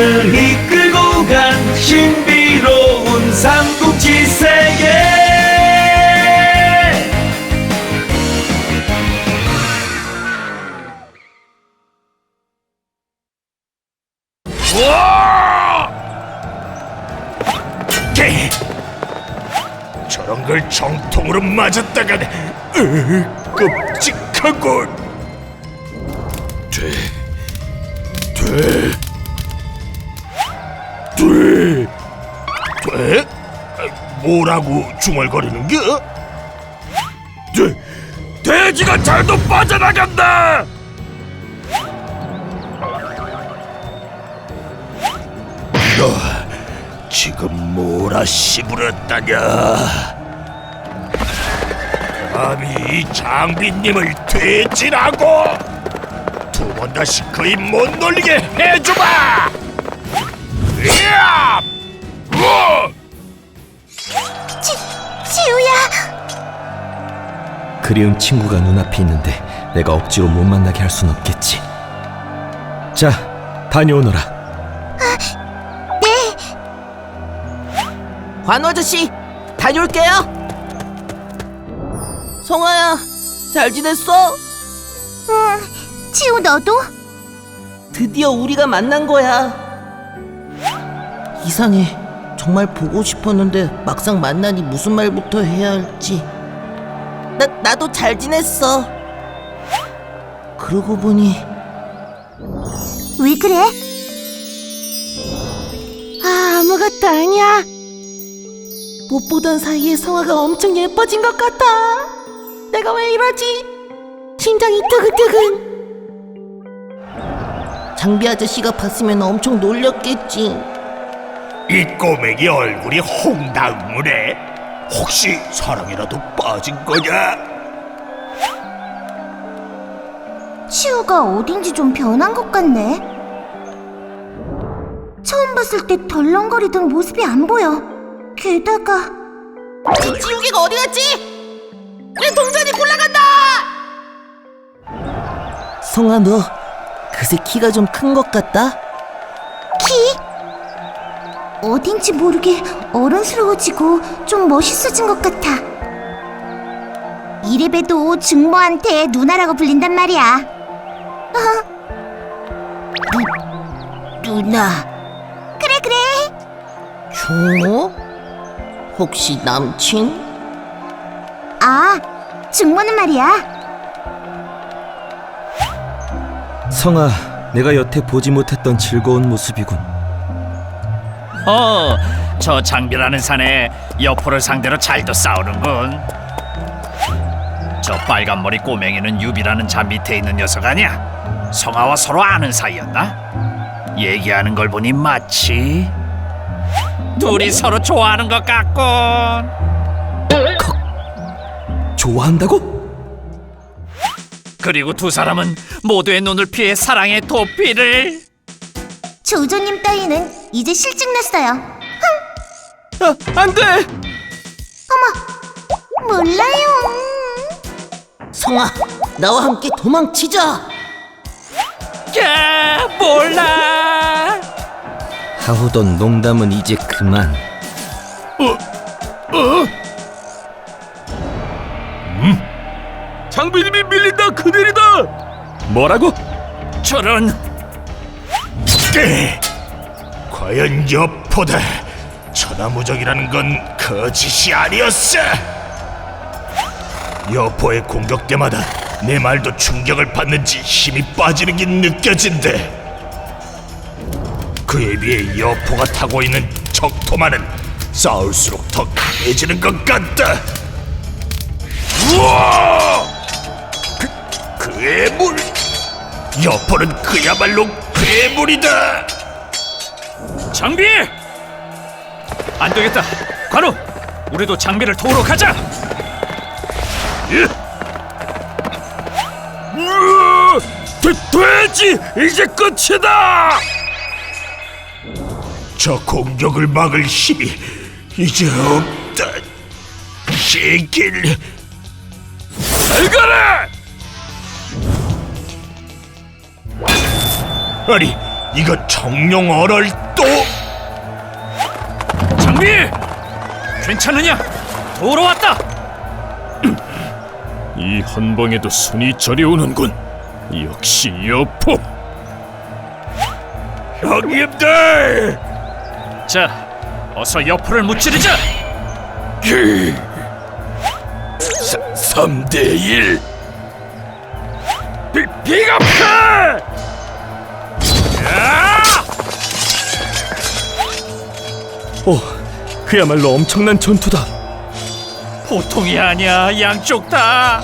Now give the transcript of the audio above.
우리를 이끌고 간 신비로운 삼국지 세계. 게 저런 걸 정통으로 맞았다간 으, 끔찍하군. 돼, 돼, 돼, 뭐라고 중얼거리는 게? 돼, 돼지가 잘도 빠져나간다! 너 지금 뭐라 씨부렸다냐? 감히 이 장비님을 돼지라고 두 번 다시 그입 못 놀리게 해주마! 그리운 친구가 눈앞에 있는데 내가 억지로 못 만나게 할 순 없겠지. 자, 다녀오너라. 네, 관우 아저씨 다녀올게요 성아야 잘 지냈어? 응. 치우 너도? 드디어 우리가 만난 거야 이상해 정말 보고 싶었는데 막상 만나니 무슨 말부터 해야 할지 나, 나도 잘 지냈어 그러고 보니 왜 그래? 아, 아무것도 아니야. 못 보던 사이에 성아가 엄청 예뻐진 것 같아 내가 왜 이러지? 심장이 뜨근뜨근 장비 아저씨가 봤으면 엄청 놀렸겠지 이 꼬맹이 얼굴이 홍당무네 혹시 사랑이라도 빠진 거냐? 치우가 어딘지 좀 변한 것 같네. 처음 봤을 때 덜렁거리던 모습이 안 보여. 게다가 지우개가 어디 갔지? 내 동전이 굴러간다! 성아 너 그새 키가 좀 큰 것 같다? 키? 어딘지 모르게 어른스러워지고 좀 멋있어진 것 같아. 이래봬도 증모한테 누나라고 불린단 말이야. 어? 누, 누나. 그래 그래. 종모? 혹시 남친? 아, 증모는 말이야. 성아, 내가 여태 보지 못했던 즐거운 모습이군. 어, 저 장비라는 사내 여포를 상대로 잘도 싸우는군. 저 빨간 머리 꼬맹이는 유비라는 잠 밑에 있는 녀석 아니야? 성아와 서로 아는 사이였나? 얘기하는 걸 보니 마치 둘이 서로 좋아하는 것 같군. 좋아한다고? 그리고 두 사람은 모두의 눈을 피해 사랑의 도피를 조조님 따위는 이제 실증 났어요. 아, 안 돼! 몰라요. 성아 나와 함께 도망치자 야 몰라. 하우던 농담은 이제 그만. 장비님이 밀린다 그들이다 뭐라고? 저런 게 과연 여포다 천하무적이라는 건 거짓이 아니었어. 여포의 공격 때마다 내 말도 충격을 받는지 힘이 빠지는 게 느껴진다 그에 비해 여포가 타고 있는 적토마는 싸울수록 더 강해지는 것 같다. 우와! 그, 괴물! 여포는 그야말로 괴물이다 장비! 안 되겠다. 관우, 우리도 장비를 도우러 가자. 으아! 돼, 돼지 이제 끝이다 저 공격을 막을 힘이 이제 없다 시길 잘 가라 아니 이건 청룡 얼얼 또 장비! 괜찮으냐? 돌아왔다! 이 한방에도 손이 저려오는군. 역시 여포. 형님들! 자, 어서 여포를 무찌르자! 3대 1. 비, 비겁해! 오, 그야말로 엄청난 전투다. 보통이 아니야, 양쪽 다!